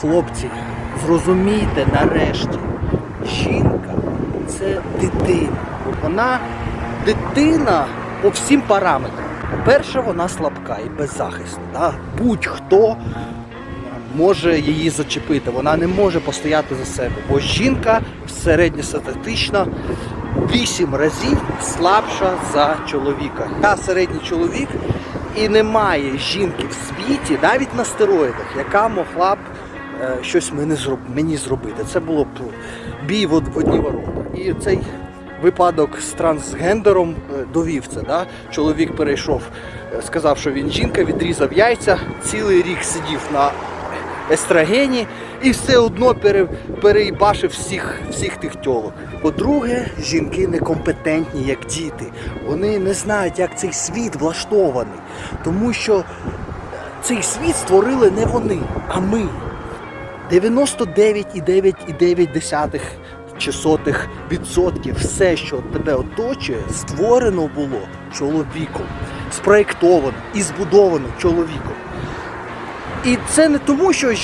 Хлопці, зрозумійте нарешті, жінка це дитина. Вона дитина по всім параметрам. По-перше, вона слабка і беззахисна. Будь-хто може її зачепити. Вона не може постояти за себе, бо жінка середньостатистично 8 разів слабша за чоловіка. Я середній чоловік і немає жінки в світі, навіть на стероїдах, яка могла б щось мені, зроб... мені зробити. Це було б бій в одні ворота. І цей випадок з трансгендером е, довів це. Да? Чоловік перейшов, е, сказав, що він жінка, відрізав яйця, цілий рік сидів на естрогені і все одно пере, переїбашив всіх, всіх тих тьолок. По-друге, жінки некомпетентні, як діти. Вони не знають, як цей світ влаштований. Тому що цей світ створили не вони, а ми. 99,9,9 чи сотих відсотків все, що тебе оточує, створено було чоловіком, спроєктовано і збудовано чоловіком. І це не тому, що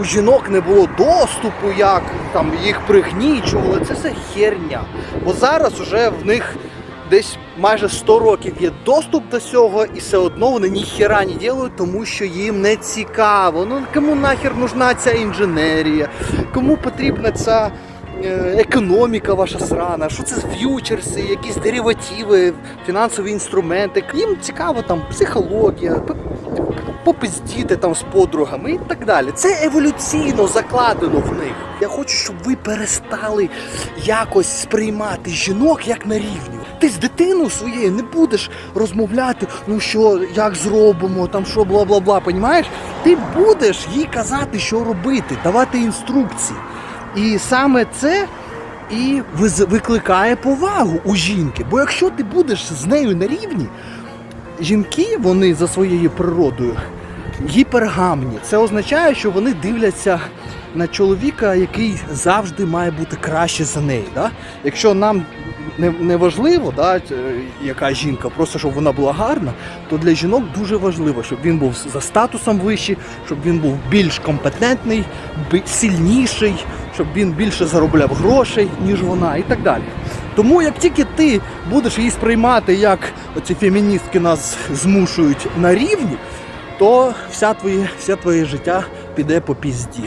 у жінок не було доступу, як там їх пригнічували. Це все херня. Бо зараз уже в них десь майже 100 років є доступ до цього, і все одно вони ніхіра не ділають, тому що їм не цікаво. Ну кому нахер нужна ця інженерія? Кому потрібна ця економіка ваша срана? Що це ф'ючерси, якісь деривативи, фінансові інструменти? Їм цікаво там психологія, попиздіти там з подругами і так далі. Це еволюційно закладено в них. Я хочу, щоб ви перестали якось сприймати жінок як на рівні. Ти з дитиною своєю не будеш розмовляти, ну що, як зробимо, там що, бла бла бла. Понімаєш? Ти будеш їй казати, що робити, давати інструкції. І саме це і викликає повагу у жінки. Бо якщо ти будеш з нею на рівні, жінки, вони за своєю природою гіпергамні. Це означає, що вони дивляться на чоловіка, який завжди має бути краще за неї. Да? Якщо нам не, не важливо, да, яка жінка, просто щоб вона була гарна, то для жінок дуже важливо, щоб він був за статусом вищий, щоб він був більш компетентний, сильніший, щоб він більше заробляв грошей, ніж вона, і так далі. Тому як тільки ти будеш її сприймати, як оці феміністки нас змушують на рівні, то вся твоє, все твоє життя піде по пізді.